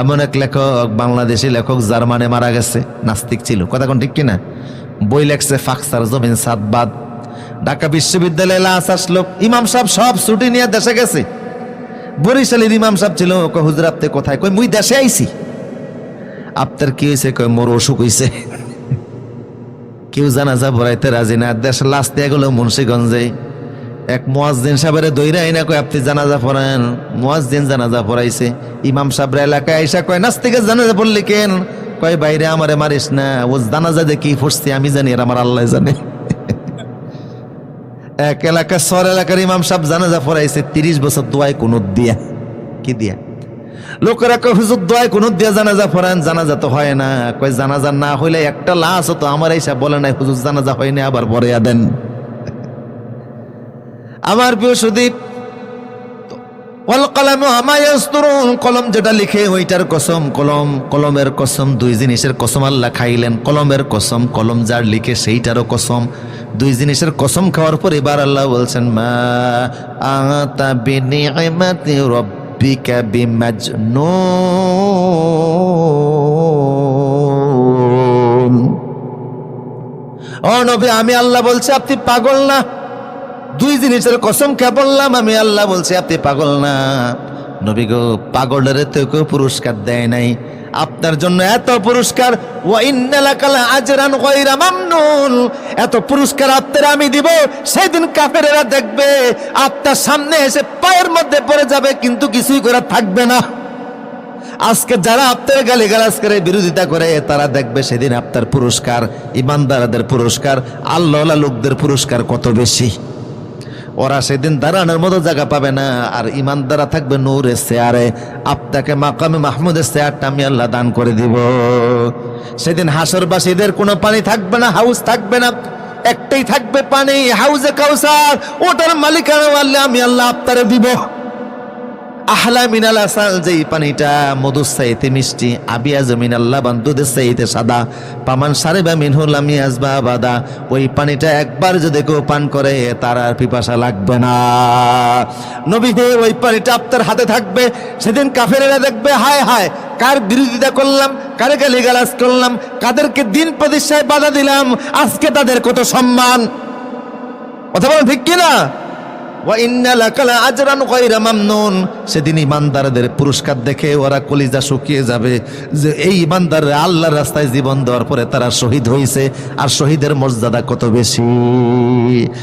এমন এক লেখক, বাংলাদেশি লেখক, জার্মানে মারা গেছে, নাস্তিক ছিল। কথা কোন ঠিক কিনা? বই লেখছে ফাকসার জমিন সাতবাদ। ঢাকা বিশ্ববিদ্যালয়ে লাশ আসলো। ইমাম সাহেব সব ছুটি নিয়ে দেশে গেছে। বরিশালের ইমাম সাহেব ছিল হুজুর, আপনি কোথায়? কই মুই দেশে আইছি। আপনার কি হয়েছে কয়, মোর অসুখ হয়েছে কেউ জানাজা ভরাইতে রাজি না। দেশ দিয়ে গেল মুন্সীগঞ্জে। এক মোয়াজদিন সাহেবের দইরা আইনা কয়, আপনি জানাজা পড়ান। মোয়াজদিন জানাজা পড়াইছে। ইমাম সাহেবের এলাকায় আইসা কয়, নাস্তিকে জানাজা পড়লি কেন? কয়, বাইরে আমারে মারিস না। ও জানাজা দেখি ফুসছি, আমি জানি আর আমার আল্লাহ জানে। এক এলাকা সর এলাকার ইমাম সাহেব জানাজা পড়াইছে, তিরিশ বছর দোয়ায় কোনো দিয়া। কি দিয়া? লোকেরা কয়, হুজুর, দোয়ায় কোনো দিয়া জানাজা পড়ান। জানাজা তো হয় না। কয়, জানাজা না হইলে একটা লাশ তো আমার এইসব বলে নাই, হুজুর, জানাজা হয়নি, আবার পরে দেন। আমার প্রিয় সুদীপ কলম যেটা লিখে ওইটার কসম, কলম, কলমের কসম, দুই জিনিসের কসম আল্লাহ খাইলেন, কলমের কসম, কলম যার লিখে সেইটারও কসম, দুই জিনিসের কসম খাওয়ার পর এবার আল্লাহ বলছেন, মা আতা বিনিআমাতি রাব্বিকা বিমাজনুন। ও নবী, আমি আল্লাহ বলছি, আপনি পাগল না। দুই জিনিসের কসম কে বললাম, আমি আল্লাহ বলছি, আপনি পাগল না। নবী গো, পাগলের তো কেউ পুরস্কার দেয় নাই। আপনার জন্য এত পুরস্কার এত পুরস্কার আপনার আমি দিব, সেদিন কাফেরেরা দেখবে, আপনার সামনে এসে পায়ের মধ্যে পড়ে যাবে, কিন্তু কিছুই করে থাকবে না। আজকে যারা আপনার গালি গালাজ করে, বিরোধিতা করে, তারা দেখবে সেদিন আপনার পুরস্কার, ইমানদারদের পুরস্কার আল্লাহ লোকদের পুরস্কার কত বেশি। ওরা সেদিন দাঁড়ানোর মতো জায়গা পাবে না। আর ইমান দ্বারা থাকবে নূরের চেয়ারে। আপনাকে মাকামে মাহমুদের চেয়ারটা আমি আল্লাহ দান করে দিব। সেদিন হাসরবাসীদের কোনো পানি থাকবে না, হাউস থাকবে না। একটাই থাকবে পানি, হাউজে কাউসার। ওটার মালিকানা আল্লাহ আমি আল্লাহ আপনারে দিব। আহলা মিনাল আসাল, যেই পানিটা মধুর চাইতে মিষ্টি, আবিয়া জমিন আল্লাহ দুধের চাইতে সাদা, পামান সারে বা মিনহুল আমি আসবা বাদা ওই পানিটা একবার যদি কেউ পান করে, তার আর পিপাসা লাগবে না। নবীতে ওই পানিটা আপনার হাতে থাকবে, সেদিন কাফেরেরা দেখবে, হায় হায়, কার বিরোধিতা করলাম, কারে গালি গালাজ করলাম, কাদেরকে দিন প্রতিষ্ঠায় বাধা দিলাম, আজকে তাদের কত সম্মান। কথা বলেন ঠিক কিনা? সেদিন ইমানদারদের পুরস্কার দেখে ওরা কলিজা শুকিয়ে যাবে। যে এই ইমানদার আল্লাহর রাস্তায় জীবন দেওয়ার পরে তারা শহীদ হয়েছে আর শহীদের মর্যাদা কত বেশি?